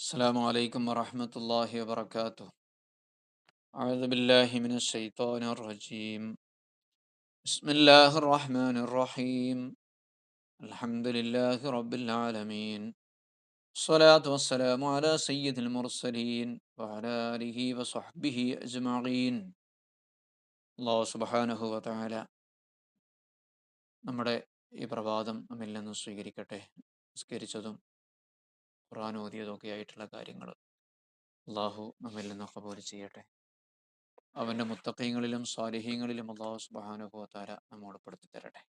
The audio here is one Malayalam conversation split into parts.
السلام عليكم ورحمة الله وبركاته أعوذ بالله من الشيطان الرجيم بسم الله الرحمن الرحيم الحمد لله رب العالمين الصلاة والسلام على سيد المرسلين وعلى آله وصحبه أجمعين അള്ളാഹു സുബഹാനഹു വതആല നമ്മുടെ ഈ പ്രഭാതം നമ്മിൽ നിന്ന് സ്വീകരിക്കട്ടെ നിസ്കരിച്ചതും ഖുർആൻ ഓതിയതൊക്കെ ആയിട്ടുള്ള കാര്യങ്ങൾ അള്ളാഹു നമ്മിൽ നിന്ന് കബൂൽ ചെയ്യട്ടെ. അവന്റെ മുത്തക്കൈകളിലും സ്വാലിഹീങ്ങളിലും അള്ളാഹു സുബാനുഭവത്താര നമ്മോട് പെടുത്തി തരട്ടെ.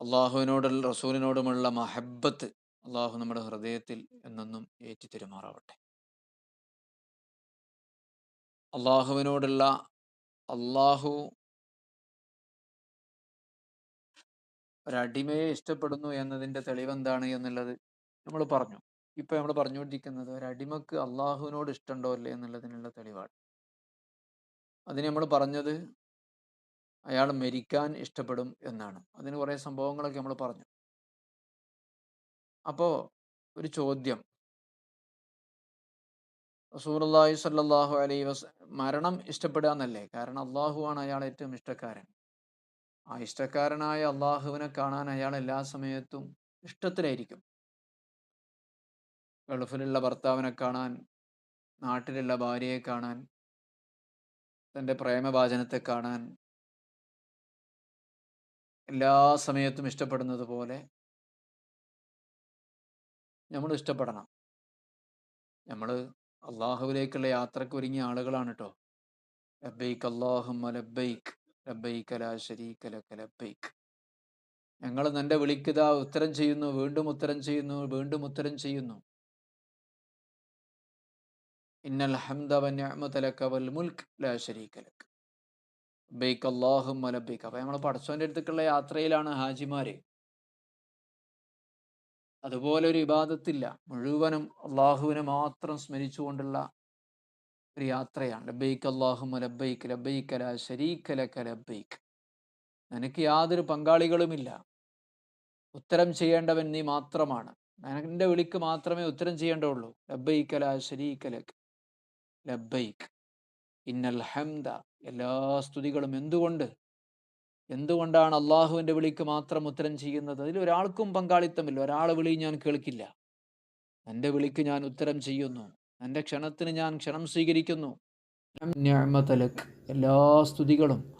അള്ളാഹുവിനോട് റസൂലിനോടുമുള്ള മഹബത്ത് അള്ളാഹു നമ്മുടെ ഹൃദയത്തിൽ എന്നെന്നും ഏറ്റി തെരുമാറാവട്ടെ. അള്ളാഹുവിനോടുള്ള അള്ളാഹു ഒരടിമയെ ഇഷ്ടപ്പെടുന്നു എന്നതിന്റെ തെളിവെന്താണ് എന്നുള്ളത് നമ്മൾ പറഞ്ഞു. ഇപ്പം നമ്മൾ പറഞ്ഞുകൊണ്ടിരിക്കുന്നത് ഒരടിമക്ക് അള്ളാഹുവിനോട് ഇഷ്ടമുണ്ടോ അല്ലേ എന്നുള്ളതിനുള്ള തെളിവാണ്. അതിന് നമ്മൾ പറഞ്ഞത് അയാൾ മരിക്കാൻ ഇഷ്ടപ്പെടും എന്നാണ്. അതിന് കുറേ സംഭവങ്ങളൊക്കെ നമ്മൾ പറഞ്ഞു. അപ്പോൾ ഒരു ചോദ്യം. റസൂലുള്ളാഹി സ്വല്ലല്ലാഹു അലൈഹി വസ് മരണം ഇഷ്ടപ്പെടുക എന്നല്ലേ? കാരണം അള്ളാഹുവാണ് അയാൾ ഏറ്റവും ഇഷ്ടക്കാരൻ. ആ ഇഷ്ടക്കാരനായ അള്ളാഹുവിനെ കാണാൻ അയാൾ എല്ലാ സമയത്തും ഇഷ്ടത്തിലായിരിക്കും. ഗൾഫിലുള്ള ഭർത്താവിനെ കാണാൻ നാട്ടിലുള്ള ഭാര്യയെ കാണാൻ തന്റെ പ്രേമഭാചനത്തെ കാണാൻ എല്ലാ സമയത്തും ഇഷ്ടപ്പെടുന്നത് പോലെ നമ്മൾ ഇഷ്ടപ്പെടണം. നമ്മൾ അള്ളാഹുവിലേക്കുള്ള യാത്രയ്ക്ക് ഒരുങ്ങിയ ആളുകളാണ് കേട്ടോ ലബൈക്ക് അള്ളാഹുമ്മ ലബൈക്ക് ഞങ്ങൾ നിന്റെ വിളിക്കുക ഉത്തരം ചെയ്യുന്നു വീണ്ടും ഉത്തരം ചെയ്യുന്നു വീണ്ടും ഉത്തരം ചെയ്യുന്നു. ഇന്നൽ ഹംദ വനിഅമത മുൽക്ക് ലാ നമ്മൾ പടച്ചോന്റെ അടുത്തേക്കുള്ള യാത്രയിലാണ് ഹാജിമാര്. അതുപോലെ ഒരു ഇബാദത്തില്ല. മുഴുവനും അള്ളാഹുവിനെ മാത്രം സ്മരിച്ചുകൊണ്ടുള്ള ഒരു യാത്രയാണ്. ലബൈക്ക് അള്ളാഹുമ ലബൈക്ക് ലബൈക്ക് ലാ ശരീക ലക ലബൈക്ക് നിനക്ക് യാതൊരു പങ്കാളികളുമില്ല. ഉത്തരം ചെയ്യേണ്ടവൻ നീ മാത്രമാണ്. നിനക്കിന്റെ വിളിക്ക് മാത്രമേ ഉത്തരം ചെയ്യേണ്ടതുള്ളൂ. ലബൈക്ക് ലാ ശരീക ലക ലബൈക്ക് ഇന്നൽ ഹംദ. എല്ലാ സ്തുതികളും എന്തുകൊണ്ട്? എന്തുകൊണ്ടാണ് അള്ളാഹുവിന്റെ വിളിക്ക് മാത്രം ഉത്തരം ചെയ്യുന്നത്? അതിൽ ഒരാൾക്കും പങ്കാളിത്തമില്ല. ഒരാളെ വിളി ഞാൻ കേൾക്കില്ല. എന്റെ വിളിക്ക് ഞാൻ ഉത്തരം ചെയ്യുന്നു. എന്റെ ക്ഷണത്തിന് ഞാൻ ക്ഷണം സ്വീകരിക്കുന്നു. ഞാമതലക്ക് എല്ലാ സ്തുതികളും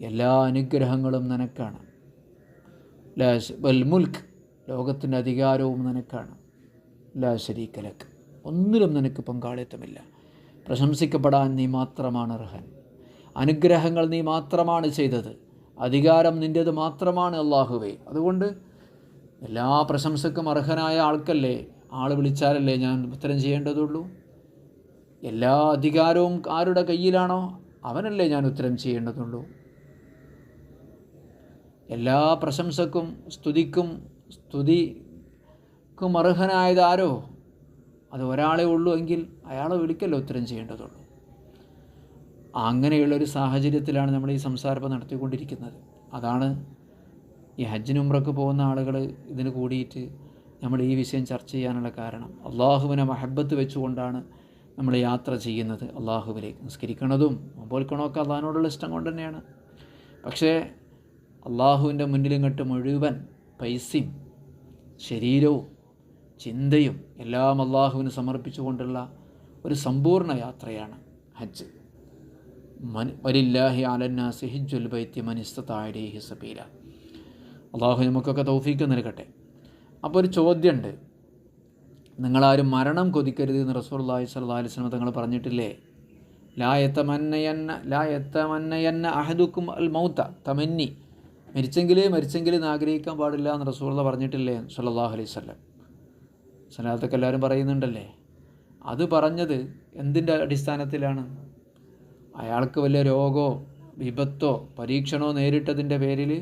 എല്ലാ അനുഗ്രഹങ്ങളും നിനക്കാണ്. ലാ വൽ മുൽക്ക് ലോകത്തിന്റെ അധികാരവും നിനക്കാണ്. ലാ ശരീക്കലക്ക് ഒന്നിലും നിനക്ക് പങ്കാളിത്തമില്ല. പ്രശംസിക്കപ്പെടാൻ നീ മാത്രമാണ് അർഹൻ. അനുഗ്രഹങ്ങൾ നീ മാത്രമാണ് ചെയ്തത്. അധികാരം നിന്റേത് മാത്രമാണ് അള്ളാഹുവേ അതുകൊണ്ട് എല്ലാ പ്രശംസക്കും അർഹനായ ആൾക്കല്ലേ ആൾ വിളിച്ചാലല്ലേ ഞാൻ ഉത്തരം ചെയ്യേണ്ടതുള്ളൂ? എല്ലാ അധികാരവും ആരുടെ കയ്യിലാണോ അവനല്ലേ ഞാൻ ഉത്തരം ചെയ്യേണ്ടതുള്ളൂ. എല്ലാ പ്രശംസക്കും സ്തുതിക്കും സ്തുതിക്കും അർഹനായത് ആരോ? അത് ഒരാളെ ഉള്ളൂ എങ്കിൽ അയാളെ വിളിക്കല്ലോ ഉത്തരം ചെയ്യേണ്ടതുള്ളൂ. അങ്ങനെയുള്ളൊരു സാഹചര്യത്തിലാണ് നമ്മൾ ഈ സംസാരം നടത്തിക്കൊണ്ടിരിക്കുന്നത്. അതാണ് ഈ ഹജ്ജിനുമ്രക്ക് പോകുന്ന ആളുകൾ ഇതിന് കൂടിയിട്ട് നമ്മൾ ഈ വിഷയം ചർച്ച ചെയ്യാനുള്ള കാരണം അള്ളാഹുവിനെ മഹബത്ത് വെച്ചുകൊണ്ടാണ് നമ്മൾ യാത്ര ചെയ്യുന്നത് അള്ളാഹുവിലേക്ക് നിസ്കരിക്കണതും നോമ്പോൽക്കണമൊക്കെ അള്ളാഹിനോടുള്ള ഇഷ്ടം കൊണ്ട് തന്നെയാണ്. പക്ഷേ അള്ളാഹുവിന്റെ മുന്നിലിങ്ങോട്ട് മുഴുവൻ പൈസയും ശരീരവും ചിന്തയും എല്ലാം അള്ളാഹുവിന് സമർപ്പിച്ചുകൊണ്ടുള്ള ഒരു സമ്പൂർണ യാത്രയാണ് ഹജ്ജ്. മൻ വലില്ലാഹി അലന്നാസി ഹിജുൽ ബൈത്യ മനിസ്തത്താഴേഹി സബീല. അള്ളാഹു നമുക്കൊക്കെ തൗഫീക്ക് നൽകട്ടെ. അപ്പോൾ ഒരു ചോദ്യമുണ്ട് നിങ്ങളാരും മരണം കൊതിക്കരുത് എന്ന് റസൂർല്ലാഹി സ്വല്ലാ അലിസ്ലം തങ്ങൾ പറഞ്ഞിട്ടില്ലേ? ലാ എത്തമന്നയന്ന ലാ എത്തമന്നയന്ന അഹദുക്കും അൽ മൗത്ത തമന്നി. മരിച്ചെങ്കിലേ മരിച്ചെങ്കിൽ എന്ന് ആഗ്രഹിക്കാൻ പാടില്ല എന്ന് റസൂള്ള പറഞ്ഞിട്ടില്ലേ സല്ലാഹു അലൈഹി സ്വല്ലം സലാത്തൊക്കെ എല്ലാവരും പറയുന്നുണ്ടല്ലേ? അത് പറഞ്ഞത് എന്തിന്റെ അടിസ്ഥാനത്തിലാണ്? അയാൾക്ക് വലിയ രോഗമോ വിപത്തോ പരീക്ഷണോ നേരിട്ടതിന്റെ പേരിൽ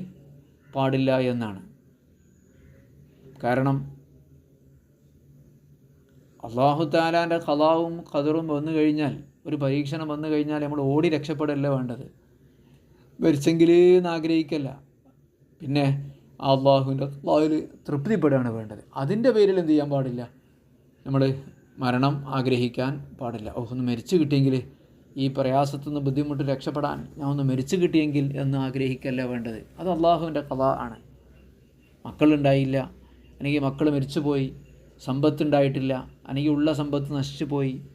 പാടില്ല എന്നാണ്. കാരണം അള്ളാഹു താലാന്റെ കലാവും കതറും വന്നു കഴിഞ്ഞാൽ ഒരു പരീക്ഷണം വന്നു കഴിഞ്ഞാൽ നമ്മൾ ഓടി രക്ഷപ്പെടല്ല വേണ്ടത്? മരിച്ചെങ്കിലേ എന്ന് ആഗ്രഹിക്കല്ല. പിന്നെ അള്ളാഹുവിന്റെ അള്ളാഹുവിൽ തൃപ്തിപ്പെടുകയാണ് വേണ്ടത്. അതിന്റെ പേരിൽ എന്ത് ചെയ്യാൻ പാടില്ല? നമ്മൾ മരണം ആഗ്രഹിക്കാൻ പാടില്ല. ഓ ഒന്ന് മരിച്ചു കിട്ടിയെങ്കിൽ ഈ പ്രയാസത്തു നിന്ന് ബുദ്ധിമുട്ട് രക്ഷപ്പെടാൻ ഞാൻ ഒന്ന് മരിച്ചു കിട്ടിയെങ്കിൽ എന്ന് ആഗ്രഹിക്കല്ല വേണ്ടത്. അത് അള്ളാഹുവിന്റെ കഥ ആണ്. മക്കളുണ്ടായില്ല അല്ലെങ്കിൽ മക്കൾ മരിച്ചുപോയി സമ്പത്തുണ്ടായിട്ടില്ല അല്ലെങ്കിൽ ഉള്ള സമ്പത്ത് നശിച്ചു പോയി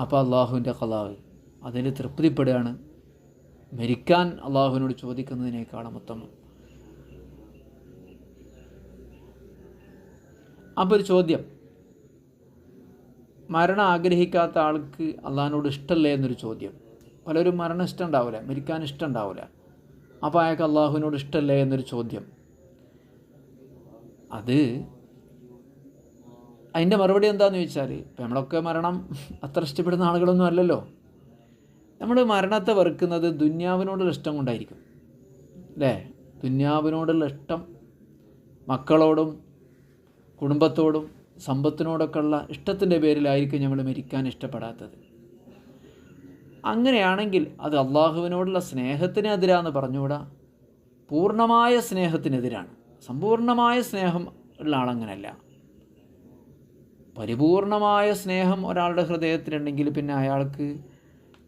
അപ്പോൾ അള്ളാഹുവിന്റെ കലാവ് അതിൽ തൃപ്തിപ്പെടുകയാണ്. മരിക്കാൻ അള്ളാഹുവിനോട് ചോദിക്കുന്നതിനേക്കാളും ഉത്തമം അപ്പോൾ ഒരു ചോദ്യം. മരണം ആഗ്രഹിക്കാത്ത ആൾക്ക് അള്ളാഹിനോട് ഇഷ്ടമല്ലേ എന്നൊരു ചോദ്യം. പലരും മരണം ഇഷ്ടം ഉണ്ടാവില്ല മരിക്കാൻ ഇഷ്ടം ഉണ്ടാവില്ല. അപ്പോൾ അയാൾക്ക് അള്ളാഹുവിനോട് ഇഷ്ടമല്ലേ എന്നൊരു ചോദ്യം. അത് അതിന്റെ മറുപടി എന്താന്ന് ചോദിച്ചാൽ ഇപ്പം നമ്മളൊക്കെ മരണം അത്ര ഇഷ്ടപ്പെടുന്ന ആളുകളൊന്നും അല്ലല്ലോ. നമ്മൾ മരണത്തെ വെറുക്കുന്നത് ദുന്യാവിനോടുള്ള ഇഷ്ടം കൊണ്ടായിരിക്കും. അല്ലേ? ദുന്യാവിനോടുള്ള ഇഷ്ടം മക്കളോടും കുടുംബത്തോടും സമ്പത്തിനോടൊക്കെയുള്ള ഇഷ്ടത്തിന്റെ പേരിലായിരിക്കും നമ്മൾ മരിക്കാൻ ഇഷ്ടപ്പെടാത്തത്. അങ്ങനെയാണെങ്കിൽ അത് അള്ളാഹുവിനോടുള്ള സ്നേഹത്തിനെതിരാന്ന് പറഞ്ഞുകൂടാ? പൂർണമായ സ്നേഹത്തിനെതിരാണ്. സമ്പൂർണമായ സ്നേഹം ഉള്ള ആളങ്ങനല്ല. പരിപൂർണമായ സ്നേഹം ഒരാളുടെ ഹൃദയത്തിലുണ്ടെങ്കിൽ പിന്നെ അയാൾക്ക്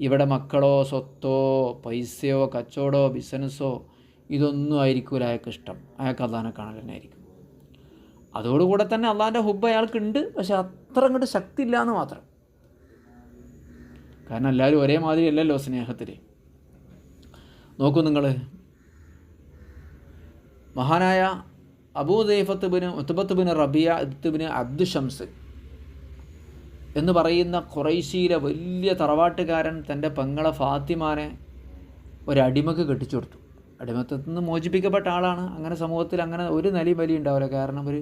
ഇവിടെ മക്കളോ സ്വത്തോ പൈസയോ കച്ചവടമോ ബിസിനസ്സോ ഇതൊന്നും ആയിരിക്കില്ല അയാൾക്ക് ഇഷ്ടം. അയാൾക്ക് അള്ളാഹിനെ കാണൽ തന്നെ ആയിരിക്കും. അതോടുകൂടെ തന്നെ അള്ളാഹിന്റെ ഹുബ് അയാൾക്കുണ്ട്. പക്ഷെ അത്ര അങ്ങോട്ട് ശക്തി ഇല്ല എന്ന് മാത്രം. കാരണം എല്ലാവരും ഒരേ മാതിരി അല്ലല്ലോ സ്നേഹത്തിൽ നോക്കൂ നിങ്ങൾ മഹാനായ അബൂദൈഫത്ത് ബിന് മുത്തബത്ത് ബിന് റബിയ ബിന് അബ്ദു ഷംസ് എന്ന് പറയുന്ന ഖുറൈശിയിലെ വലിയ തറവാട്ടുകാരൻ തന്റെ പെങ്ങളെ ഫാത്തിമാനെ ഒരടിമക്ക് കെട്ടിച്ചു കൊടുത്തു. അടിമത്തത്തിൽ നിന്ന് മോചിപ്പിക്കപ്പെട്ട ആളാണ്. അങ്ങനെ സമൂഹത്തിൽ അങ്ങനെ ഒരു നലി വലി ഉണ്ടാവില്ല. കാരണം ഒരു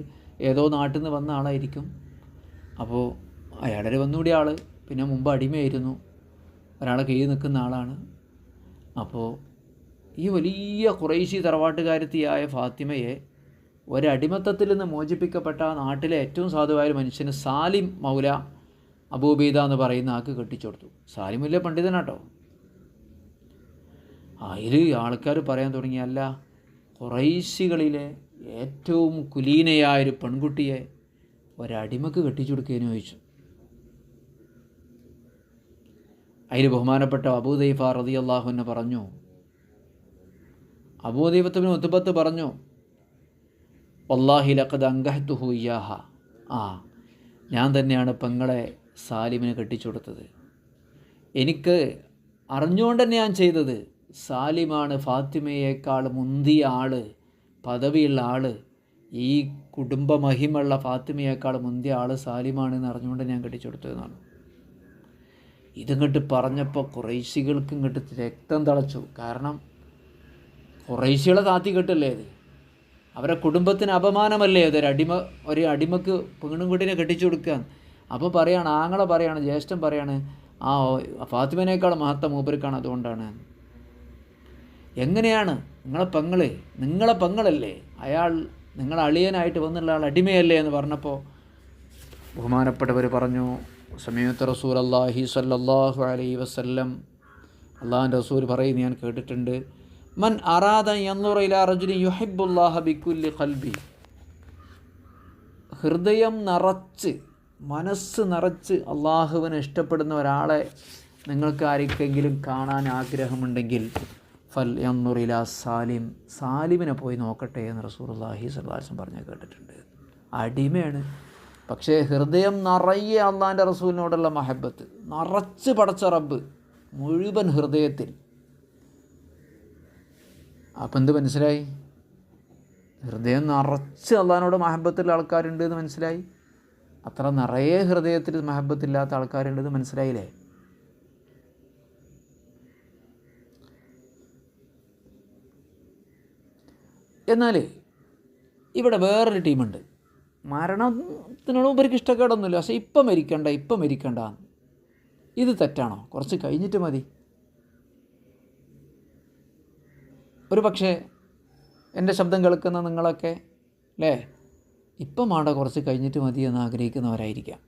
ഏതോ നാട്ടിൽ നിന്ന് വന്ന ആളായിരിക്കും. അപ്പോൾ അയാളൊരു വന്നുകൂടിയ ആൾ പിന്നെ മുമ്പ് അടിമയായിരുന്നു. ഒരാളെ കയ്യിൽ നിൽക്കുന്ന ആളാണ്. അപ്പോൾ ഈ വലിയ കുറേശ്ശി തറവാട്ടുകാരത്തിയായ ഫാത്തിമയെ ഒരടിമത്തത്തിൽ നിന്ന് മോചിപ്പിക്കപ്പെട്ട നാട്ടിലെ ഏറ്റവും സാധുവായ ഒരു മനുഷ്യന് സാലിം മൗല അബൂബീദ എന്ന് പറയുന്ന ആൾക്ക് കെട്ടിച്ചു കൊടുത്തു. സാലിം വലിയ പണ്ഡിതനാട്ടോ. അതിൽ ആൾക്കാർ പറയാൻ തുടങ്ങിയല്ല കുറൈശികളിലെ ഏറ്റവും കുലീനയായൊരു പെൺകുട്ടിയെ ഒരടിമക്ക് കെട്ടിച്ചു കൊടുക്കുകയെന്ന് ചോദിച്ചു. അതിൽ ബഹുമാനപ്പെട്ട അബൂദൈഫ റതി അള്ളാഹുവിന് പറഞ്ഞു. അബൂദൈവത്തിന് ഒത്തുപത്ത് പറഞ്ഞു വല്ലാഹി ഇയാഹ ആ ഞാൻ തന്നെയാണ് പെങ്ങളെ സാലിമിന് കെട്ടിച്ചു കൊടുത്തത് എനിക്ക് അറിഞ്ഞുകൊണ്ട് തന്നെ ഞാൻ ചെയ്തത്. സാലിമാണ് ഫാത്തിമയേക്കാൾ മുന്തിയ ആൾ പദവിയുള്ള ആൾ ഈ കുടുംബമഹിമുള്ള ഫാത്തിമയേക്കാൾ മുന്തിയ ആൾ സാലിമാണ് എന്ന് അറിഞ്ഞുകൊണ്ട് ഞാൻ കെട്ടിച്ചു കൊടുത്തതെന്നാണ് ഇതിങ്ങോട്ട് പറഞ്ഞപ്പോൾ കുറേശികൾക്ക് ഇങ്ങോട്ട് രക്തം തിളച്ചു. കാരണം കുറേശികളെ താത്തി കെട്ടല്ലേ അത് അവരെ കുടുംബത്തിന് അപമാനമല്ലേ അത് ഒരു അടിമ ഒരു അടിമക്ക് പെണ്ണുംകുട്ടീനെ കെട്ടിച്ചു കൊടുക്കുക അപ്പോൾ പറയാണ് ആങ്ങളെ പറയാണ് ജ്യേഷ്ഠൻ പറയാണ് ആ ഫാത്തിമനേക്കാൾ മഹത്വം മൂപ്പർക്കാണ് അതുകൊണ്ടാണ്. എങ്ങനെയാണ് നിങ്ങളെ പെങ്ങൾ? നിങ്ങളെ പെങ്ങളല്ലേ? അയാൾ നിങ്ങളെ അളിയനായിട്ട് വന്നുള്ള ആൾ അടിമയല്ലേ എന്ന് പറഞ്ഞപ്പോൾ ബഹുമാനപ്പെട്ടവർ പറഞ്ഞു സമയത്ത് റസൂൽ അള്ളാഹി സല്ലാഹു അലൈ വസല്ലം. അള്ളാഹിന്റെ റസൂൽ പറയുന്നത് ഞാൻ കേട്ടിട്ടുണ്ട്. മൻ അറാദ യന്നുറയില റജുലി യുഹിബുല്ലാഹ ബിക്കുല്ലി ഖൽബി. ഹൃദയം നിറച്ച് മനസ്സ് നിറച്ച് അള്ളാഹുവിനെ ഇഷ്ടപ്പെടുന്ന ഒരാളെ നിങ്ങൾക്ക് ആർക്കെങ്കിലും കാണാൻ ആഗ്രഹമുണ്ടെങ്കിൽ ഫൽ എന്നുറില സാലിം സാലിമിനെ പോയി നോക്കട്ടെ എന്ന് റസൂർ അള്ളാഹി സല്ലാസം പറഞ്ഞ് കേട്ടിട്ടുണ്ട്. അടിമയാണ്. പക്ഷേ ഹൃദയം നിറയെ അള്ളാന്റെ റസൂലിനോടുള്ള മഹബത്ത്. നിറച്ച് പടച്ച റബ്ബ് മുഴുവൻ ഹൃദയത്തിൽ. അപ്പം എന്ത് മനസ്സിലായി? ഹൃദയം നിറച്ച് അള്ളാനോട് മഹബത്തുള്ള ആൾക്കാരുണ്ട് എന്ന് മനസ്സിലായി. അത്ര നിറയെ ഹൃദയത്തിൽ മഹബത്തില്ലാത്ത ആൾക്കാരുണ്ടെന്ന് മനസ്സിലായില്ലേ? എന്നാൽ ഇവിടെ വേറൊരു ടീമുണ്ട്. മരണത്തിനോട് ഇവർക്ക് ഇഷ്ടക്കേടൊന്നുമില്ല പക്ഷേ ഇപ്പം മരിക്കണ്ട ഇപ്പം മരിക്കണ്ട. ഇത് തെറ്റാണോ? കുറച്ച് കഴിഞ്ഞിട്ട് മതി. ഒരു പക്ഷേ എന്റെ ശബ്ദം കേൾക്കുന്ന നിങ്ങളൊക്കെ അല്ലേ ഇപ്പം ആണ്ട കുറച്ച് കഴിഞ്ഞിട്ട് മതി എന്ന് ആഗ്രഹിക്കുന്നവരായിരിക്കാം.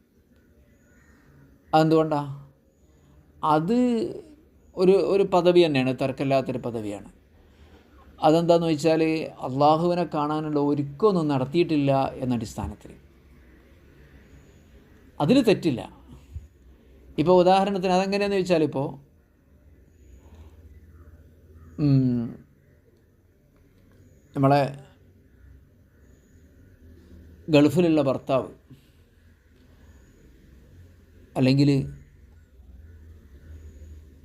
അതെന്തുകൊണ്ടാണ് അത് ഒരു ഒരു പദവി തന്നെയാണ് തർക്കമില്ലാത്തൊരു പദവിയാണ്. അതെന്താണെന്ന് വെച്ചാൽ അള്ളാഹുവിനെ കാണാനുള്ള ഒരുക്കമൊന്നും നടത്തിയിട്ടില്ല എന്ന അടിസ്ഥാനത്തിൽ. അതിൽ തെറ്റില്ല. ഇപ്പോൾ ഉദാഹരണത്തിന് അതെങ്ങനെയാണെന്ന് വെച്ചാൽ ഇപ്പോൾ നമ്മളെ ഗൾഫിലുള്ള ഭർത്താവ് അല്ലെങ്കിൽ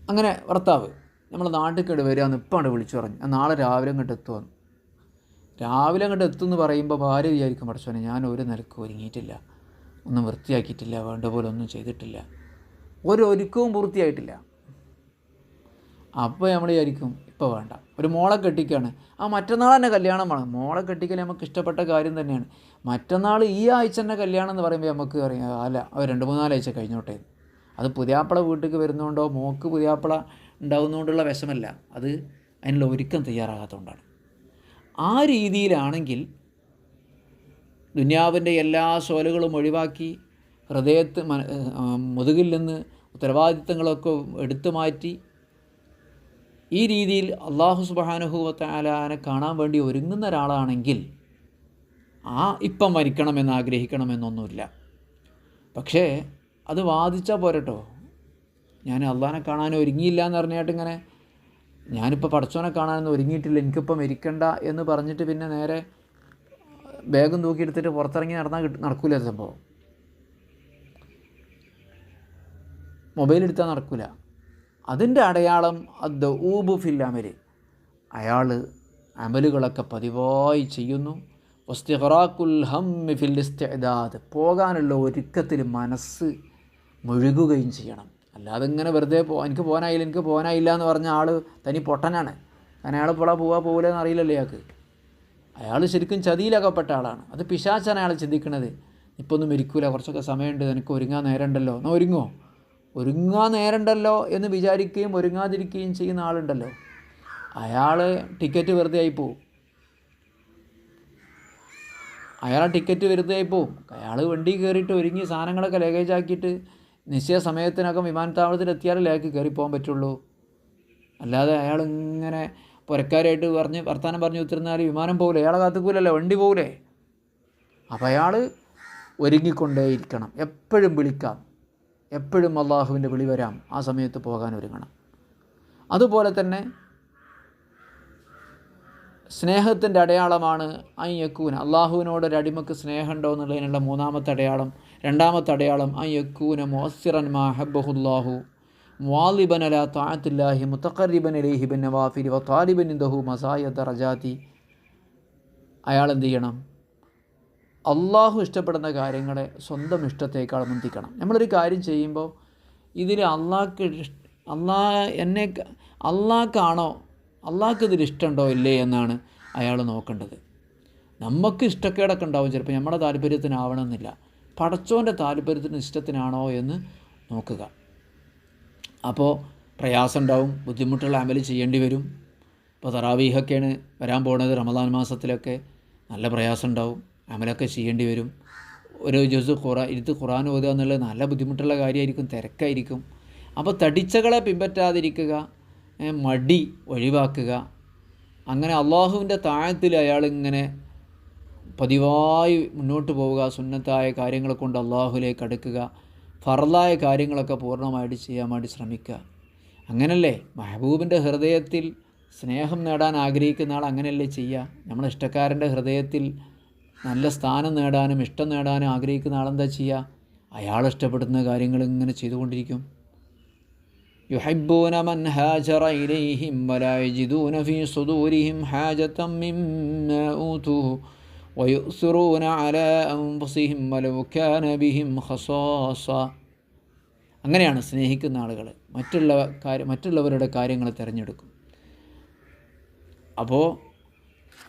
അങ്ങനെ ഭർത്താവ് നമ്മൾ നാട്ടിൽ വരിക എന്ന് ഇപ്പം അവിടെ വിളിച്ചു പറഞ്ഞു. നാളെ രാവിലെ അങ്ങോട്ട് എത്തുമെന്ന് രാവിലെ അങ്ങോട്ട് എത്തുമെന്ന് പറയുമ്പോൾ ഭാര്യ വിചാരിക്കും പഠിച്ചോനെ ഞാൻ ഒരു നിലയ്ക്ക് ഒരുങ്ങിയിട്ടില്ല. ഒന്നും വൃത്തിയാക്കിയിട്ടില്ല വേണ്ട പോലെ ഒന്നും ചെയ്തിട്ടില്ല. ഒരു പൂർത്തിയായിട്ടില്ല. അപ്പോൾ നമ്മൾ വിചാരിക്കും ഇപ്പോൾ വേണ്ട. ഒരു മോളെ കെട്ടിക്കാണ്. ആ മറ്റന്നാൾ തന്നെ കല്യാണം വേണം. മോളെ കെട്ടിക്കൽ നമുക്ക് ഇഷ്ടപ്പെട്ട കാര്യം തന്നെയാണ്. മറ്റന്നാൾ ഈ ആഴ്ച തന്നെ കല്യാണം എന്ന് പറയുമ്പോൾ നമുക്ക് അറിയാം അല്ല ഒരു രണ്ട് മൂന്നാലാഴ്ച കഴിഞ്ഞോട്ടേ. അത് പുതിയാപ്പള വീട്ടിലേക്ക് വരുന്നതുകൊണ്ടോ മോക്ക് പുതിയാപ്പള ഉണ്ടാകുന്നതുകൊണ്ടുള്ള വിഷമല്ല. അത് അതിനുള്ള ഒരുക്കം തയ്യാറാകാത്തതുകൊണ്ടാണ്. ആ രീതിയിലാണെങ്കിൽ ദുന്യാവിന്റെ എല്ലാ സോലുകളും ഒഴിവാക്കി ഹൃദയത്ത് മുതുകിൽ നിന്ന് ഉത്തരവാദിത്തങ്ങളൊക്കെ എടുത്തു മാറ്റി ഈ രീതിയിൽ അള്ളാഹു സുബാനുഭവത്താലാനെ കാണാൻ വേണ്ടി ഒരുങ്ങുന്ന ഒരാളാണെങ്കിൽ ആ ഇപ്പം മരിക്കണമെന്ന് ആഗ്രഹിക്കണമെന്നൊന്നുമില്ല. പക്ഷേ അത് വാദിച്ചാൽ പോരട്ടോ. ഞാൻ അള്ളാനെ കാണാൻ ഒരുങ്ങിയില്ല എന്ന് പറഞ്ഞിട്ട് ഇങ്ങനെ ഞാനിപ്പോൾ പടച്ചോനെ കാണാനൊന്നും ഒരുങ്ങിയിട്ടില്ല എനിക്കിപ്പം മരിക്കണ്ട എന്ന് പറഞ്ഞിട്ട് പിന്നെ നേരെ ബാഗും തൂക്കിയെടുത്തിട്ട് പുറത്തിറങ്ങി നടന്നാൽ കിട്ട നടക്കൂല അത് സംഭവം. മൊബൈൽ എടുത്താൽ നടക്കൂല. അതിന്റെ അടയാളം അത് ഊബു ഫിൽ അമൽ അയാൾ അമലുകളൊക്കെ പതിവായി ചെയ്യുന്നു. വസ്തിഹറാക്കുൽ ഹമ്മി ഫിൽ പോകാനുള്ള ഒരുക്കത്തിൽ മനസ്സ് മുഴുകുകയും ചെയ്യണം. അല്ലാതെ ഇങ്ങനെ വെറുതെ പോ എനിക്ക് പോകാനായില്ല എനിക്ക് പോകാനായില്ല എന്ന് പറഞ്ഞ ആൾ തനി പൊട്ടനാണ്. കാരണം അയാൾ പോളാ പോവാ പോകില്ലെന്ന് അറിയില്ലല്ലോ അയാൾക്ക് അയാൾ ശരിക്കും ചതിയിലകപ്പെട്ട ആളാണ്. അത് പിശാച്ചാണ് അയാൾ ചിന്തിക്കുന്നത് ഇപ്പോൾ ഒന്നും മരിക്കൂല കുറച്ചൊക്കെ സമയമുണ്ട് എനിക്ക് ഒരുങ്ങാൻ നേരമുണ്ടല്ലോ. എന്നാൽ ഒരുങ്ങോ? ഒരുങ്ങാൻ നേരമുണ്ടല്ലോ എന്ന് വിചാരിക്കുകയും ഒരുങ്ങാതിരിക്കുകയും ചെയ്യുന്ന ആളുണ്ടല്ലോ. അയാൾ ടിക്കറ്റ് വെറുതെ ആയിപ്പോവും അയാൾ ടിക്കറ്റ് വെറുതെ ആയിപ്പോവും അയാൾ വണ്ടി കയറിയിട്ട് ഒരുങ്ങി സാധനങ്ങളൊക്കെ ലഗേജ് ആക്കിയിട്ട് നിശ്ചയ സമയത്തിനകം വിമാനത്താവളത്തിൽ എത്തിയാലല്ലേ അയാൾക്ക് കയറി പോകാൻ പറ്റുള്ളൂ. അല്ലാതെ അയാൾ ഇങ്ങനെ പുരക്കാരായിട്ട് പറഞ്ഞ് വർത്തമാനം പറഞ്ഞു ഉത്തരുന്നാൽ വിമാനം പോകില്ലേ അയാളെ കാത്തുക്കൂലല്ലോ? വണ്ടി പോകില്ലേ അപ്പം അയാൾ ഒരുങ്ങിക്കൊണ്ടേയിരിക്കണം. എപ്പോഴും വിളിക്കാം. എപ്പോഴും അള്ളാഹുവിന്റെ വിളി വരാം. ആ സമയത്ത് പോകാൻ ഒരുങ്ങണം. അതുപോലെ തന്നെ സ്നേഹത്തിന്റെ അടയാളമാണ് അയ്യക്കൂന അള്ളാഹുവിനോട് ഒരു അടിമക്ക് സ്നേഹമുണ്ടോ എന്നുള്ളതിനുള്ള മൂന്നാമത്തെ അടയാളം രണ്ടാമത്തെ അടയാളം അയ്യക്കൂന മോസിറൻ മാ ഹബ്ബഹുല്ലാഹു വാലിബൻ അല താഴത്തില്ലാഹി മുത്തഖറിബൻ അലിഹിബൻ ബിൻ നവാഫിരി വ താലിബൻ ഇന്ദഹു മസായ ദറജാത്തി. അയാൾ എന്ത് ചെയ്യണം? അള്ളാഹു ഇഷ്ടപ്പെടുന്ന കാര്യങ്ങളെ സ്വന്തം ഇഷ്ടത്തേക്കാൾ മുന്തിക്കണം. നമ്മളൊരു കാര്യം ചെയ്യുമ്പോൾ ഇതിൽ അള്ളാഹ്ക്ക് അള്ളാ എന്നെ അള്ളാഹ്ക്കാണോ അള്ളാഹ്ക്ക് ഇതിൽ ഇഷ്ടമുണ്ടോ ഇല്ലേ എന്നാണ് അയാൾ നോക്കേണ്ടത്. നമുക്ക് ഇഷ്ടക്കേടൊക്കെ ഉണ്ടാവും ചിലപ്പോൾ നമ്മുടെ താല്പര്യത്തിനാവണമെന്നില്ല. പടച്ചോന്റെ താല്പര്യത്തിന് ഇഷ്ടത്തിനാണോ എന്ന് നോക്കുക. അപ്പോൾ പ്രയാസം ഉണ്ടാവും ബുദ്ധിമുട്ടുള്ള അമൽ ചെയ്യേണ്ടി വരും. ഇപ്പോൾ തറാവീഹൊക്കെയാണ് വരാൻ പോണത്. റമദാൻ മാസത്തിലൊക്കെ നല്ല പ്രയാസം ഉണ്ടാവും അമലൊക്കെ ചെയ്യേണ്ടി വരും. ഒരു ജുസ് ഖുറാൻ ഇരുത്ത് ഖുറാൻ ഓതുക എന്നുള്ളത് നല്ല ബുദ്ധിമുട്ടുള്ള കാര്യമായിരിക്കും തിരക്കായിരിക്കും. അപ്പോൾ തടിച്ചകളെ പിൻപറ്റാതിരിക്കുക മടി ഒഴിവാക്കുക. അങ്ങനെ അള്ളാഹുവിന്റെ താഴത്തിൽ അയാളിങ്ങനെ പതിവായി മുന്നോട്ട് പോവുക സുന്നത്തായ കാര്യങ്ങളെ കൊണ്ട് അള്ളാഹുലേക്ക് അടുക്കുക ഫറലായ കാര്യങ്ങളൊക്കെ പൂർണമായിട്ട് ചെയ്യാൻ വേണ്ടി ശ്രമിക്കുക. അങ്ങനല്ലേ? മെഹബൂബിന്റെ ഹൃദയത്തിൽ സ്നേഹം നേടാൻ ആഗ്രഹിക്കുന്ന ആൾ അങ്ങനെയല്ലേ ചെയ്യുക? നമ്മളെ ഇഷ്ടക്കാരന്റെ ഹൃദയത്തിൽ നല്ല സ്ഥാനം നേടാനും ഇഷ്ടം നേടാനും ആഗ്രഹിക്കുന്ന ആളെന്താ ചെയ്യുക? അയാൾ ഇഷ്ടപ്പെടുന്ന കാര്യങ്ങൾ ഇങ്ങനെ ചെയ്തുകൊണ്ടിരിക്കും. യുഹബ്ബൂന മൻ ഹാജറ ഇലൈഹിം വലാ യജിദൂന ഫീ സുദൂരിഹിം ഹാജതം മിമ്മ ബിഹിം അങ്ങനെയാണ് സ്നേഹിക്കുന്ന ആളുകൾ. മറ്റുള്ള കാര്യം മറ്റുള്ളവരുടെ കാര്യങ്ങൾ തിരഞ്ഞെടുക്കും. അപ്പോൾ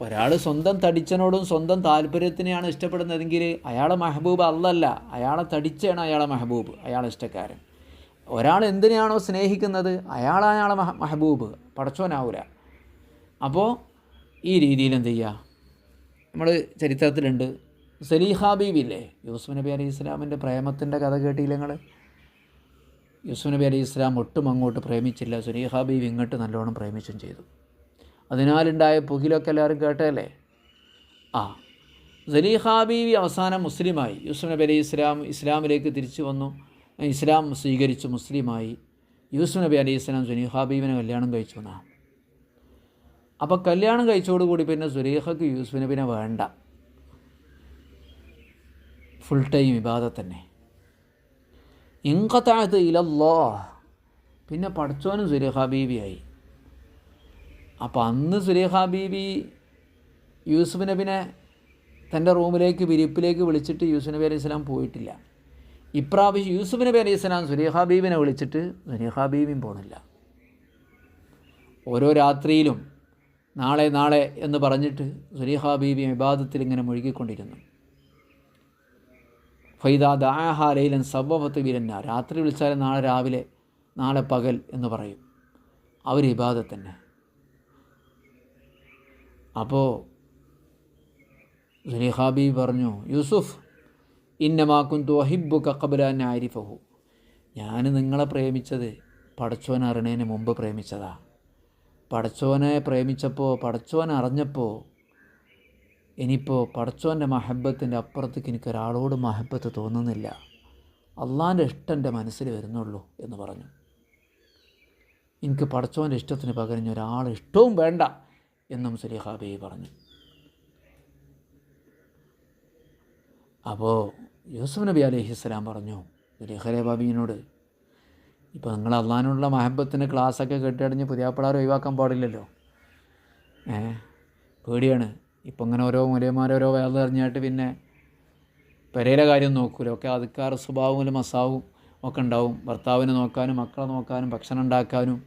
ഒരാൾ സ്വന്തം തടിച്ചനോടും സ്വന്തം താല്പര്യത്തിനെയാണ് ഇഷ്ടപ്പെടുന്നതെങ്കിൽ അയാളെ മെഹബൂബ് അല്ലല്ല അയാളെ തടിച്ചാണ് അയാളെ മെഹബൂബ് അയാളെ ഇഷ്ടക്കാരൻ. ഒരാൾ എന്തിനാണോ സ്നേഹിക്കുന്നത് അയാളാണ് അയാളെ മെഹബൂബ്. പടച്ചോനാവൂല. അപ്പോൾ ഈ രീതിയിൽ എന്ത് ചെയ്യുക? നമ്മൾ ചരിത്രത്തിലുണ്ട്. സലീഹ ബീബി ഇല്ലേ യൂസുഫ് നബി അലൈഹി ഇസ്ലാമിന്റെ പ്രേമത്തിന്റെ കഥ കേട്ടില്ല നിങ്ങൾ യൂസുഫ് നബി അലൈഹി ഇസ്ലാം ഒട്ടും അങ്ങോട്ട് പ്രേമിച്ചില്ല. സുലീഹ ബീവി ഇങ്ങോട്ട് നല്ലോണം പ്രേമിച്ചും ചെയ്തു. അതിനാലുണ്ടായ പുകിലൊക്കെ എല്ലാവരും കേട്ടതല്ലേ? ആ. സലീഹ ബീവി അവസാനം മുസ്ലിമായി. യൂസുഫ് നബി അലൈഹി ഇസ്ലാം ഇസ്ലാമിലേക്ക് തിരിച്ചു വന്നു. ഇസ്ലാം സ്വീകരിച്ചു മുസ്ലിമായി. യൂസുഫ് നബി അലൈഹി ഇസ്ലാം സുലീഹ ബീവിനെ കല്യാണം കഴിച്ചു എന്നാണ്. അപ്പോൾ കല്യാണം കഴിച്ചോടുകൂടി പിന്നെ സുരേഖക്ക് യൂസുഫിന് പിന്നെ വേണ്ട. ഫുൾ ടൈം ഇബാദത്ത് തന്നെ. ഇങ്കത്താഴത്ത് ഇലല്ലോ പിന്നെ പഠിച്ചോനും സുരേഖ ബീവിയായി അപ്പോൾ അന്ന് സുരേഖ ബീവി യൂസുഫ് നബിനെ തന്റെ റൂമിലേക്ക് വിരിപ്പിലേക്ക് വിളിച്ചിട്ട് യൂസുഫ് നബി അലൈഹി സ്വലാം പോയിട്ടില്ല. ഇപ്രാവശ്യം യൂസുഫ് നബി അലൈഹി സ്വലാം സുരേഖ ബീവിനെ വിളിച്ചിട്ട് സുരേഖ ബീവിയും പോണില്ല. ഓരോ രാത്രിയിലും നാളെ നാളെ എന്ന് പറഞ്ഞിട്ട് സുലീഹ ബീബി വിവാദത്തിൽ ഇങ്ങനെ മുഴുകിക്കൊണ്ടിരുന്നു. ഫൈദ ദാഹാലയിലൻ സവഭത്ത് വിരന്ന രാത്രി വിളിച്ചാൽ നാളെ രാവിലെ നാളെ പകൽ എന്ന് പറയും. അവർ ഇബാദത്ത് തന്നെ അപ്പോൾ ബീബി പറഞ്ഞു യൂസുഫ് ഇന്നമാക്കും തോഹിബു കക്കബുലാൻ ആരിഫഹു. ഞാൻ നിങ്ങളെ പ്രേമിച്ചത് പടച്ചോൻ അറിണതിന് മുമ്പ് പ്രേമിച്ചതാ. പടച്ചോനെ പ്രേമിച്ചപ്പോൾ പടച്ചോൻ അറിഞ്ഞപ്പോൾ ഇനിയിപ്പോൾ പടച്ചോന്റെ മഹബത്തിന്റെ അപ്പുറത്തേക്ക് എനിക്ക് ഒരാളോട് മഹബത്ത് തോന്നുന്നില്ല. അള്ളാന്റെ ഇഷ്ടം എന്റെ മനസ്സിൽ വരുന്നുള്ളൂ എന്ന് പറഞ്ഞു. എനിക്ക് പടച്ചോന്റെ ഇഷ്ടത്തിന് പകരം ഒരാൾ ഇഷ്ടവും വേണ്ട എന്നും സുലിഹാബി പറഞ്ഞു. അപ്പോൾ യൂസുഫ് നബി അലഹിസ്സലാം പറഞ്ഞു സുലിഹലെ ബാബിനോട് ഇപ്പോൾ നിങ്ങൾ അള്ളഹാനുള്ള മഹബത്തിന് ക്ലാസ്സൊക്കെ കെട്ടിയടഞ്ഞ് പുതിയാപ്പിളാർ ഒഴിവാക്കാൻ പാടില്ലല്ലോ. ഏ? പേടിയാണ്. ഇപ്പം ഇങ്ങനെ ഓരോ മൂലയന്മാരോരോ വേദ അറിഞ്ഞായിട്ട് പിന്നെ പെരയിലെ കാര്യം നോക്കൂലോ. ഒക്കെ അതുക്കാർ സ്വഭാവവും മസാവും ഒക്കെ ഉണ്ടാവും. ഭർത്താവിനെ നോക്കാനും മക്കളെ നോക്കാനും ഭക്ഷണം ഉണ്ടാക്കാനും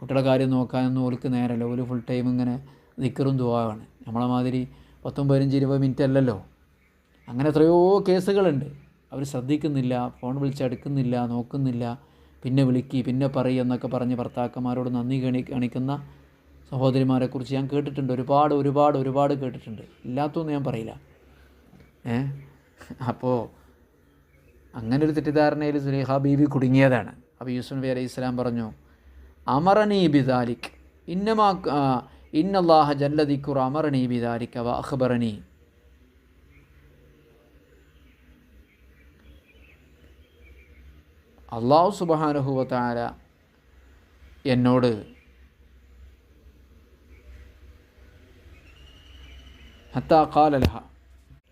കുട്ടികളുടെ കാര്യം നോക്കാനൊന്നും ഓർക്ക് നേരമല്ല ഒരു ഫുൾ ടൈം ഇങ്ങനെ നിക്കറും ദുവാണ് നമ്മളെ മാതിരി പത്തും പതിനഞ്ച് ഇരുപത് മിനിറ്റ് അല്ലല്ലോ. അങ്ങനെ എത്രയോ കേസുകളുണ്ട് അവർ ശ്രദ്ധിക്കുന്നില്ല ഫോൺ വിളിച്ചെടുക്കുന്നില്ല നോക്കുന്നില്ല. പിന്നെ വിളിക്ക് പിന്നെ പറയും എന്നൊക്കെ പറഞ്ഞ് ഭർത്താക്കന്മാരോട് നന്ദി കണി കാണിക്കുന്ന സഹോദരിമാരെക്കുറിച്ച് ഞാൻ കേട്ടിട്ടുണ്ട്. ഒരുപാട് ഒരുപാട് ഒരുപാട് കേട്ടിട്ടുണ്ട്. ഇല്ലാത്തൊന്നും ഞാൻ പറയില്ല. ഏ? അപ്പോൾ അങ്ങനെ ഒരു തെറ്റിദ്ധാരണയിൽ സുലേഹ ബീബി കുടുങ്ങിയതാണ്. അപ്പോൾ യൂസുഫ് നബി അലൈഹി ഇസ്ലാം പറഞ്ഞു അമറനീ ബിദാലിക്. ഇന്നമാ ഇന്നല്ലാഹ ജല്ലദിക്കുർ അമറനീ ബിദാലിക് അവ അഖ്ബറനി. അള്ളാഹു സുബാനുഭവത്താര എന്നോട് ഹത്താ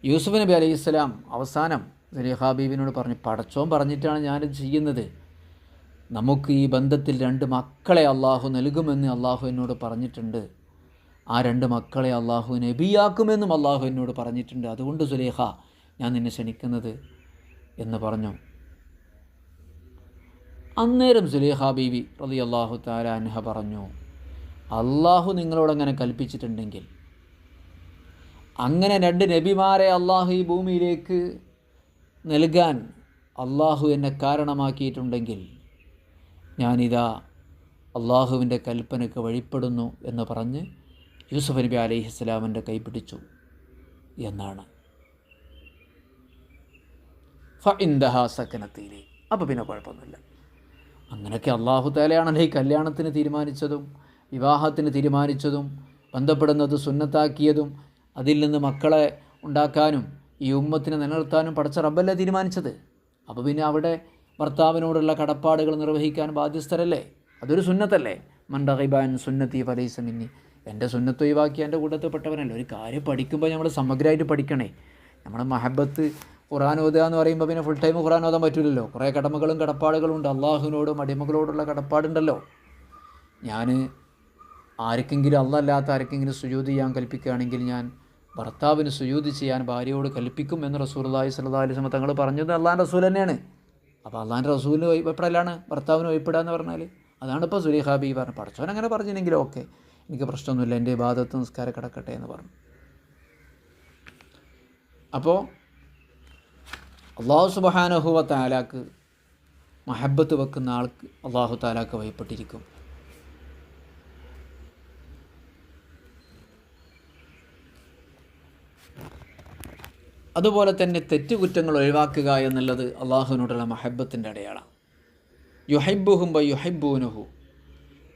യൂസുഫ് നബി അലൈഹി സ്വലാം അവസാനം സലീഹ പറഞ്ഞു പടച്ചോൻ പറഞ്ഞിട്ടാണ് ഞാനിത് ചെയ്യുന്നത്. നമുക്ക് ഈ ബന്ധത്തിൽ രണ്ട് മക്കളെ അള്ളാഹു നൽകുമെന്ന് അള്ളാഹു എന്നോട് പറഞ്ഞിട്ടുണ്ട്. ആ രണ്ട് മക്കളെ അള്ളാഹു നബിയാക്കുമെന്നും അള്ളാഹു എന്നോട് പറഞ്ഞിട്ടുണ്ട്. അതുകൊണ്ട് സുലേഹ ഞാൻ നിന്നെ ക്ഷണിക്കുന്നത് എന്ന് പറഞ്ഞു. അന്നേരം സുലേഹ ബീവി റലി അള്ളാഹു താലാൻഹ പറഞ്ഞു അള്ളാഹു നിങ്ങളോടങ്ങനെ കൽപ്പിച്ചിട്ടുണ്ടെങ്കിൽ അങ്ങനെ രണ്ട് നബിമാരെ അള്ളാഹു ഈ ഭൂമിയിലേക്ക് നൽകാൻ അള്ളാഹു എന്നെ കാരണമാക്കിയിട്ടുണ്ടെങ്കിൽ ഞാനിതാ അള്ളാഹുവിന്റെ കൽപ്പനയ്ക്ക് വഴിപ്പെടുന്നു എന്ന് പറഞ്ഞ് യൂസുഫ് നബി അലൈഹി സ്വലാമിന്റെ കൈപിടിച്ചു എന്നാണ്. ഫ ഇന്ദഹ സക്കനത്തിലെ അപ്പോൾ പിന്നെ കുഴപ്പമൊന്നുമില്ല. അങ്ങനെയൊക്കെ അള്ളാഹു തേലയാണല്ലേ ഈ കല്യാണത്തിന് തീരുമാനിച്ചതും വിവാഹത്തിന് തീരുമാനിച്ചതും ബന്ധപ്പെടുന്നത് സുന്നത്താക്കിയതും അതിൽ നിന്ന് മക്കളെ ഉണ്ടാക്കാനും ഈ ഉമ്മത്തിനെ നിലനിർത്താനും പഠിച്ച റബ്ബല്ലേ തീരുമാനിച്ചത്? അപ്പോൾ പിന്നെ അവിടെ ഭർത്താവിനോടുള്ള കടപ്പാടുകൾ നിർവഹിക്കാൻ ബാധ്യസ്ഥരല്ലേ? അതൊരു സുന്നത്തല്ലേ? മണ്ടഹിബാൻ സുന്നത്തി ഫലൈസമിന്നി എന്റെ സുന്നത്ത് ഒഴിവാക്കി എന്റെ കൂട്ടത്തിൽപ്പെട്ടവനല്ലേ? ഒരു കാര്യം പഠിക്കുമ്പോൾ നമ്മൾ സമഗ്രമായിട്ട് പഠിക്കണേ. നമ്മുടെ മഹബത്ത് ഖുറാൻ ഓതുക എന്ന് പറയുമ്പോൾ പിന്നെ ഫുൾ ടൈം ഖുറാൻ ഓതാൻ പറ്റില്ലല്ലോ കുറേ കടമകളും കടപ്പാടുകളും ഉണ്ട്. അള്ളാഹുവിനോടും അടിമകളോടുള്ള കടപ്പാടുണ്ടല്ലോ. ഞാൻ ആർക്കെങ്കിലും അല്ലല്ലാത്ത ആർക്കെങ്കിലും സുജൂത് ചെയ്യാൻ കൽപ്പിക്കുകയാണെങ്കിൽ ഞാൻ ഭർത്താവിന് സുജൂത് ചെയ്യാൻ ഭാര്യയോട് കൽപ്പിക്കും എന്ന് റസൂലി സല്ലാ അലൈഹി സ്വലം തങ്ങൾ പറഞ്ഞത് അള്ളാൻ റസൂൽ തന്നെയാണ്. അപ്പോൾ അള്ളാന്റെ റസൂലിന് വഴിപ്പെടലാണ് ഭർത്താവിന് വഴിപ്പെടുക എന്ന് പറഞ്ഞാൽ അതാണ് ഇപ്പോൾ ബി പറഞ്ഞത്. പഠിച്ചവൻ അങ്ങനെ പറഞ്ഞില്ലെങ്കിലും ഓക്കെ. എനിക്ക് പ്രശ്നമൊന്നുമില്ല. എന്റെ ബാധത്ത് നിസ്കാരം കിടക്കട്ടെ എന്ന് പറഞ്ഞു. അപ്പോൾ അള്ളാഹു സുബഹാനഹുവ താലാക്ക് മഹബത്ത് വെക്കുന്ന ആൾക്ക് അള്ളാഹു താലാക്ക് വഴിപ്പെട്ടിരിക്കും. അതുപോലെ തന്നെ തെറ്റുകുറ്റങ്ങൾ ഒഴിവാക്കുക എന്നുള്ളത് അള്ളാഹുവിനോടുള്ള മഹബത്തിന്റെ അടയാളാണ് യുഹൈബുഹും ബ യുഹൈബൂനുഹു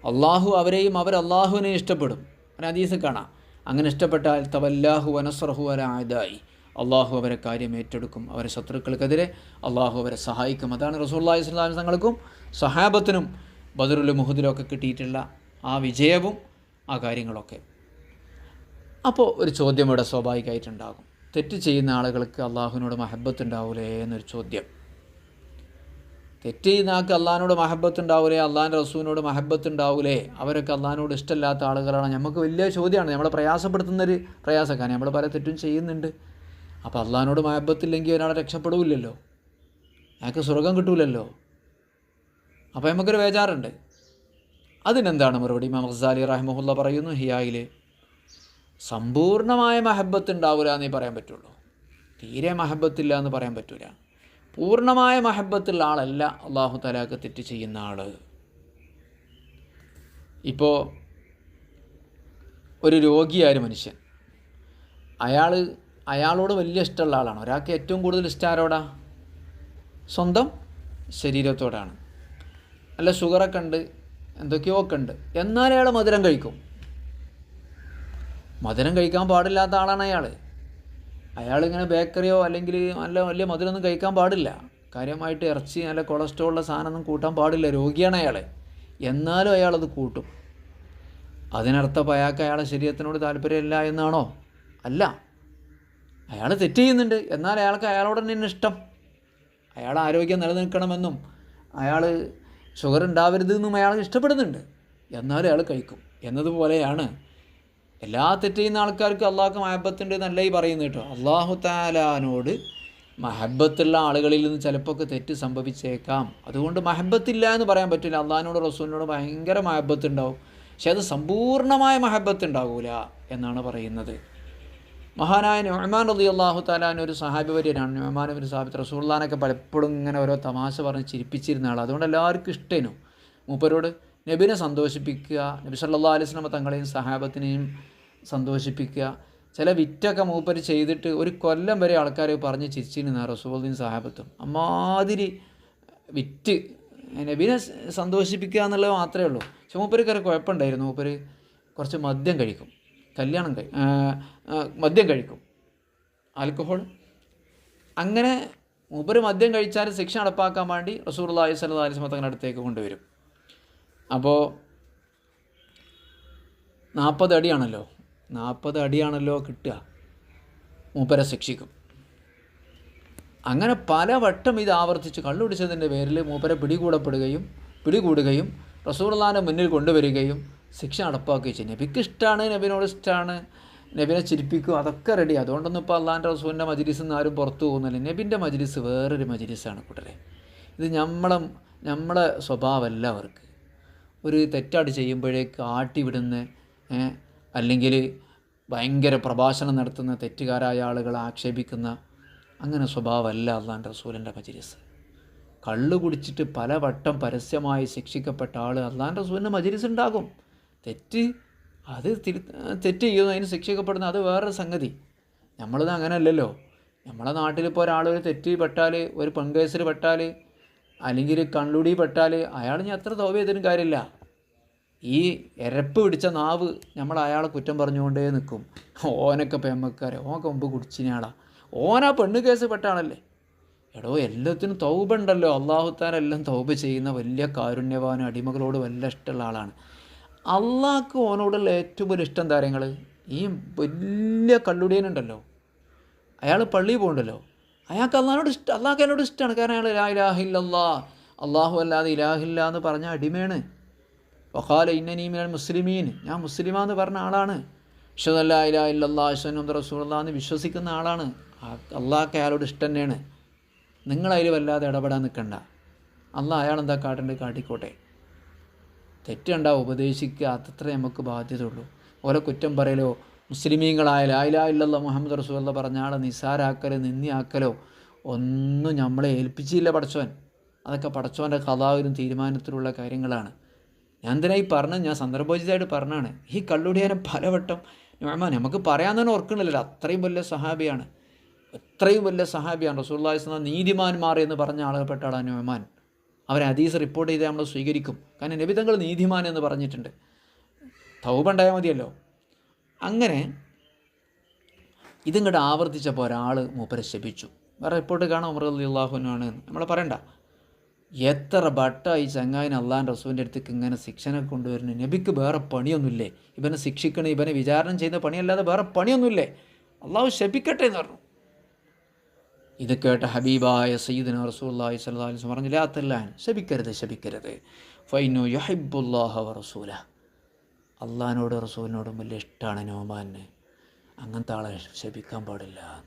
അള്ളാഹു അവരെയും അവർ അള്ളാഹുവിനെ ഇഷ്ടപ്പെടും. ഒരു ഹദീസ് കാണാം. അങ്ങനെ ഇഷ്ടപ്പെട്ടാൽ തവല്ലാഹു വനസ്രഹു അലായതായി അള്ളാഹു അവരെ കാര്യം ഏറ്റെടുക്കും അവരെ ശത്രുക്കൾക്കെതിരെ അള്ളാഹു അവരെ സഹായിക്കും. അതാണ് റസൂല്ലാഹി സ്വലാം തങ്ങൾക്കും സഹാബത്തിനും ബദറുൽ മുഹദിലൊക്കെ കിട്ടിയിട്ടുള്ള ആ വിജയവും ആ കാര്യങ്ങളൊക്കെ. അപ്പോൾ ഒരു ചോദ്യം ഇവിടെ സ്വാഭാവികമായിട്ടുണ്ടാകും. തെറ്റ് ചെയ്യുന്ന ആളുകൾക്ക് അള്ളാഹുവിനോട് മഹബത്ത് ഉണ്ടാവൂലേ എന്നൊരു ചോദ്യം. തെറ്റ് ചെയ്യുന്ന ആൾക്ക് അള്ളാഹിനോട് മഹബത്ത് ഉണ്ടാവൂലേ അള്ളാഹിന്റെ റസൂവിനോട് മഹബത്ത് ഉണ്ടാവൂലേ അവരൊക്കെ അള്ളാഹിനോട് ഇഷ്ടമില്ലാത്ത ആളുകളാണ്. നമുക്ക് വലിയ ചോദ്യമാണ്. നമ്മളെ പ്രയാസപ്പെടുത്തുന്നൊരു പ്രയാസക്കാരൻ നമ്മൾ പല തെറ്റും ചെയ്യുന്നുണ്ട്. അപ്പോൾ അള്ളാഹിനോട് മഹബത്തില്ലെങ്കിൽ ഒരാളെ രക്ഷപ്പെടില്ലല്ലോ. അയാൾക്ക് സ്വർഗം കിട്ടൂലല്ലോ. അപ്പോൾ നമുക്കൊരു വേജാറുണ്ട്. അതിനെന്താണ് മറുപടി? ഇമാം റഹ്മുല്ല പറയുന്നു ഹിയായിൽ സമ്പൂർണമായ മഹബത്ത് ഉണ്ടാവില്ല എന്നേ പറയാൻ പറ്റുള്ളൂ. തീരെ മഹബത്തില്ല എന്ന് പറയാൻ പറ്റൂല. പൂർണമായ മഹബത്തുള്ള ആളല്ല അള്ളാഹു തലാക്ക് തെറ്റ് ചെയ്യുന്ന ആൾ ഇപ്പോൾ ഒരു രോഗിയായ മനുഷ്യൻ അയാൾ അയാളോട് വലിയ ഇഷ്ടമുള്ള ആളാണ്. ഒരാൾക്ക് ഏറ്റവും കൂടുതൽ ഇഷ്ടം ആരോടാ? സ്വന്തം ശരീരത്തോടാണ്. അല്ല ഷുഗറൊക്കെ ഉണ്ട് എന്തൊക്കെയോ ഒക്കെ ഉണ്ട്. എന്നാൽ അയാൾ മധുരം കഴിക്കും. മധുരം കഴിക്കാൻ പാടില്ലാത്ത ആളാണ് അയാൾ അയാൾ ഇങ്ങനെ ബേക്കറിയോ അല്ലെങ്കിൽ നല്ല വലിയ മധുരമൊന്നും കഴിക്കാൻ പാടില്ല. കാര്യമായിട്ട് ഇറച്ചി നല്ല കൊളസ്ട്രോളുള്ള സാധനമൊന്നും കൂട്ടാൻ പാടില്ല. രോഗിയാണ് അയാൾ എന്നാലും അയാളത് കൂട്ടും. അതിനർത്ഥം അയാൾക്ക് അയാളെ ശരീരത്തിനോട് താല്പര്യമില്ല എന്നാണോ? അല്ല. അയാൾ തെറ്റ് ചെയ്യുന്നുണ്ട്. എന്നാൽ അയാൾക്ക് അയാളോട് തന്നെ ഇഷ്ടം. അയാൾ ആരോഗ്യം നിലനിൽക്കണമെന്നും അയാൾ ഷുഗർ ഉണ്ടാവരുത് എന്നും അയാൾ ഇഷ്ടപ്പെടുന്നുണ്ട്. എന്നാലും അയാൾ കഴിക്കും. എന്നതുപോലെയാണ് എല്ലാ തെറ്റ് ചെയ്യുന്ന ആൾക്കാർക്കും അള്ളാഹ്ക്ക് മഹബത്തുണ്ട് എന്നല്ല ഈ പറയുന്നത് കേട്ടോ. അള്ളാഹു താലാനോട് മഹബത്തുള്ള ആളുകളിൽ നിന്ന് ചിലപ്പോൾ തെറ്റ് സംഭവിച്ചേക്കാം. അതുകൊണ്ട് മഹബത്തില്ല എന്ന് പറയാൻ പറ്റില്ല. അള്ളാഹിനോട് റസൂലിനോട് ഭയങ്കര മഹബത്തുണ്ടാവും. പക്ഷെ അത് സമ്പൂർണമായ മഹബത്ത് ഉണ്ടാവില്ല എന്നാണ് പറയുന്നത്. മഹാനായ നുഹ്മാൻ അലി അള്ളാഹു താലാൻ ഒരു സഹാബി വര്യനാണ് നുഹ്മാൻ ഒരു സഹാബി റസൂള്ളാനൊക്കെ പലപ്പോഴും ഇങ്ങനെ ഓരോ തമാശ പറഞ്ഞ് ചിരിപ്പിച്ചിരുന്ന ആൾ അതുകൊണ്ട് എല്ലാവർക്കും ഇഷ്ടേനു മൂപ്പരോട് നബിനെ സന്തോഷിപ്പിക്കുക നബി സല്ലാ അലൈഹി സ്വലമ തങ്ങളെയും സഹാബത്തിനെയും സന്തോഷിപ്പിക്കുക ചില വിറ്റൊക്കെ മൂപ്പര് ചെയ്തിട്ട് ഒരു കൊല്ലം വരെ ആൾക്കാർ പറഞ്ഞ് ചിരിച്ചിരുന്ന റസൂലുദ്ദീൻ സഹാബത്തും. അമ്മാതിരി വിറ്റ് നബിനെ സന്തോഷിപ്പിക്കുക എന്നുള്ളത് മാത്രമേ ഉള്ളൂ. പക്ഷെ മൂപ്പർക്ക് ഒരു കുഴപ്പമുണ്ടായിരുന്നു. മൂപ്പര് കുറച്ച് മദ്യം കഴിക്കും. കല്യാണം കഴി മദ്യം കഴിക്കും. ആൽക്കഹോൾ. അങ്ങനെ മൂപ്പർ മദ്യം കഴിച്ചാൽ ശിക്ഷ നടപ്പാക്കാൻ വേണ്ടി റസൂർ അള്ളാഹി സ്വല്ലാ അലൈഹി തങ്ങളുടെ അടുത്തേക്ക് കൊണ്ടുവരും. അപ്പോൾ നാൽപ്പത് അടിയാണല്ലോ. നാൽപ്പത് അടിയാണല്ലോ കിട്ടുക. മൂപ്പരെ ശിക്ഷിക്കും. അങ്ങനെ പല വട്ടം ഇത് ആവർത്തിച്ച് കള്ളുപിടിച്ചതിന്റെ പേരിൽ മൂപ്പരെ പിടികൂടപ്പെടുകയും പിടികൂടുകയും റസൂർലാന്റെ മുന്നിൽ കൊണ്ടുവരികയും ശിക്ഷ നടപ്പാക്കുകയും ചെയ്യും. നബിക്ക് ഇഷ്ടമാണ് നബിനോട് ഇഷ്ടമാണ് നബിനെ ചിരിപ്പിക്കും അതൊക്കെ റെഡി അതുകൊണ്ടൊന്നും ഇപ്പോൾ അള്ളാന്റെ റസൂലിന്റെ മജിലിസ് നിന്ന് ആരും പുറത്തു പോകുന്നില്ല. നബിന്റെ മജിലിസ് വേറൊരു മജിലിസാണ് കൂട്ടരെ. ഇത് നമ്മളെ നമ്മളെ സ്വഭാവമല്ല അവർക്ക് ഒരു തെറ്റാട് ചെയ്യുമ്പോഴേക്ക് ആട്ടി വിടുന്ന അല്ലെങ്കിൽ ഭയങ്കര പ്രഭാഷണം നടത്തുന്ന തെറ്റുകാരായ ആളുകളെ ആക്ഷേപിക്കുന്ന അങ്ങനെ സ്വഭാവമല്ല അള്ളാന്റെ റസൂലിന്റെ മജിലിസ്. കള്ളു കുടിച്ചിട്ട് പലവട്ടം പരസ്യമായി ശിക്ഷിക്കപ്പെട്ട ആൾ അള്ളാന്റെ റസൂലിന്റെ മജിലിസ് ഉണ്ടാകും. തെറ്റ് അത് തിരു തെറ്റ് ചെയ്യുന്നു അതിന് ശിക്ഷിക്കപ്പെടുന്ന അത് വേറൊരു സംഗതി. നമ്മളത് അങ്ങനെയല്ലല്ലോ നമ്മളെ നാട്ടിലിപ്പോൾ ഒരാൾ ഒരു തെറ്റ് പെട്ടാൽ ഒരു പെൺകേസിൽ പെട്ടാൽ അല്ലെങ്കിൽ കള്ളുടി പെട്ടാൽ അയാൾ ഞാൻ എത്ര തോവ ചെയ്തിട്ടും കാര്യമില്ല. ഈ എരപ്പ് പിടിച്ച നാവ് നമ്മൾ അയാളെ കുറ്റം പറഞ്ഞുകൊണ്ടേ നിൽക്കും. ഓനൊക്കെ പെമ്മക്കാരെ ഓനൊക്കെ മുമ്പ് കുടിച്ചിനാളാ ഓനാ പെണ്ണ് കേസ് പെട്ടാണല്ലേ എടോ എല്ലാത്തിനും തൗബ ഉണ്ടല്ലോ. അള്ളാഹുത്താരെല്ലാം തൗബ ചെയ്യുന്ന വലിയ കാരുണ്യവാനും അടിമകളോട് വല്ല ഇഷ്ടമുള്ള ആളാണ്. അള്ളാഹ്ക്ക് ഓനോടുള്ള ഏറ്റവും വലിയ ഇഷ്ടം താരങ്ങൾ ഈ വലിയ കള്ളുടിയനുണ്ടല്ലോ. അയാൾ പള്ളിയിൽ പോകണ്ടല്ലോ അയാൾക്ക് അള്ളാഹിനോട് ഇഷ്ടം അള്ളാഹ്ക്ക് എന്നോട് ഇഷ്ടമാണ്. കാരണം അയാൾ ഇലാ ഇലാഹില്ലല്ലാ അള്ളാഹു അല്ലാതെ ഇലാഹില്ല എന്ന് പറഞ്ഞ അടിമയാണ്. വഖാല ഇന്നനീമിനൽ മുസ്ലിമീൻ. ഞാൻ മുസ്ലിമാന്ന് പറഞ്ഞ ആളാണ്. ഇഷദല്ല ഇലാ ഇല്ലല്ലാ ഇഷനുദ് റസൂലുള്ള എന്ന് വിശ്വസിക്കുന്ന ആളാണ്. അള്ളാഹ്ക്ക് അയാളോട് ഇഷ്ടം തന്നെയാണ്. നിങ്ങളതിൽ വല്ലാതെ ഇടപെടാൻ നിൽക്കണ്ട അള്ളാഹ് അയാൾ എന്താ കാട്ടേണ്ടത് കാട്ടിക്കോട്ടെ. തെറ്റുണ്ടാ ഉപദേശിക്കുക അത്രേ നമുക്ക് ബാധ്യതയുള്ളൂ. ഓരോ കുറ്റം പറയലോ മുസ്ലിമീങ്ങളായ ലായിലാ ഇല്ലല്ലോ മുഹമ്മദ് റസൂല്ല പറഞ്ഞ ആളെ നിസാരാക്കലോ നിന്ദിയാക്കലോ ഒന്നും നമ്മളെ ഏൽപ്പിച്ചില്ല പടച്ചോൻ. അതൊക്കെ പടച്ചോന്റെ കഥാവിലും തീരുമാനത്തിലുള്ള കാര്യങ്ങളാണ്. ഞാൻ എന്തിനായി പറഞ്ഞത്? ഞാൻ സന്ദർഭോചിതമായിട്ട് പറഞ്ഞാണ് ഈ കള്ളുടിയാനെ പലവട്ടം നമുക്ക് പറയാൻ തന്നെ ഓർക്കണില്ലല്ലോ അത്രയും വലിയ സഹാബിയാണ്. അത്രയും വലിയ സഹാബിയാണ് റസൂല്ലാസ് നീതിമാന്മാർ എന്ന് പറഞ്ഞ ആളുകൾപ്പെട്ട ആളാണ് നോമാൻ അവരെ ഹദീസ് റിപ്പോർട്ട് ചെയ്ത് നമ്മൾ സ്വീകരിക്കും. കാരണം നബിതങ്ങൾ നീതിമാൻ എന്ന് പറഞ്ഞിട്ടുണ്ട്. തൗബുണ്ടായാൽ മതിയല്ലോ. അങ്ങനെ ഇതിങ്ങോട്ട് ആവർത്തിച്ചപ്പോൾ ഒരാൾ മൂപ്പരെ ശപിച്ചു. വേറെ റിപ്പോർട്ട് കാണാം ഉമർ അലി അള്ളാഹുനാണ് നമ്മൾ പറയണ്ട. എത്ര ബട്ടായി ചങ്ങായിന് അള്ളാൻ റസൂവിന്റെ അടുത്തേക്ക് ഇങ്ങനെ ശിക്ഷനെ കൊണ്ടുവരുന്നു. നബിക്ക് വേറെ പണിയൊന്നുമില്ലേ? ഇവനെ ശിക്ഷിക്കണേ ഇവനെ വിചാരണം ചെയ്യുന്ന പണിയല്ലാതെ വേറെ പണിയൊന്നുമില്ലേ? അള്ളാഹു ശപിക്കട്ടെ എന്ന് പറഞ്ഞു. ഇത് കേട്ട ഹബീബായ സയ്യിദിന റസൂല്ലാഹി വസല്ലം പറഞ്ഞു ലാ തല്ലാൻ. ശപിക്കരുത് ശപിക്കരുത്. ഫൈനു യഹിബുല്ലാഹ റസൂല അള്ളഹാനോട് റസൂലിനോടും വലിയ ഇഷ്ടമാണ് നോമാന് അങ്ങനത്തെ ആളെ ശപിക്കാൻ പാടില്ല.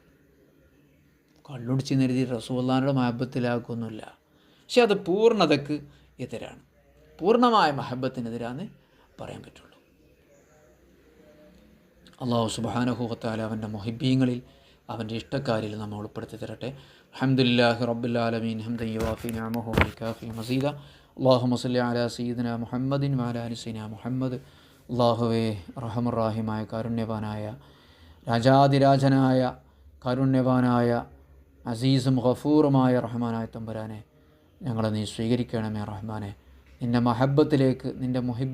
കള്ളുടിച്ച് നിരുതി റസൂല്ലാനോട് മഹബത്തിലാക്കൊന്നുമില്ല. പക്ഷെ അത് പൂർണതക്ക് എതിരാണ്. പൂർണമായ മഹബത്തിനെതിരാന്ന് പറയാൻ പറ്റുള്ളൂ. അള്ളാഹു സുബാനഹുഹത്താല അവന്റെ മൊഹിബീങ്ങളിൽ അവന്റെ ഇഷ്ടക്കാരിൽ നമ്മൾ ഉൾപ്പെടുത്തി തരട്ടെ. അഹമ്മദില്ലാഹി റബ്ബുല്ലാലമീൻ കാഫി മസീദ. അള്ളാഹു മസല്ലി അല സീദന മുഹമ്മദിൻ വാല അലിസീന മുഹമ്മദ്. അള്ളാഹുവേ റഹമുറാഹിമായ കാരുണ്യവാനായ രാജാതിരാജനായ കാരുണ്യവാനായ അസീസും ഖഫൂറുമായ റഹ്മാനായ തമ്പുരാനെ ഞങ്ങളെ നീ സ്വീകരിക്കണമേ റഹ്മാനെ. നിന്റെ മഹബത്തിലേക്ക് നിന്റെ മുഹിബ്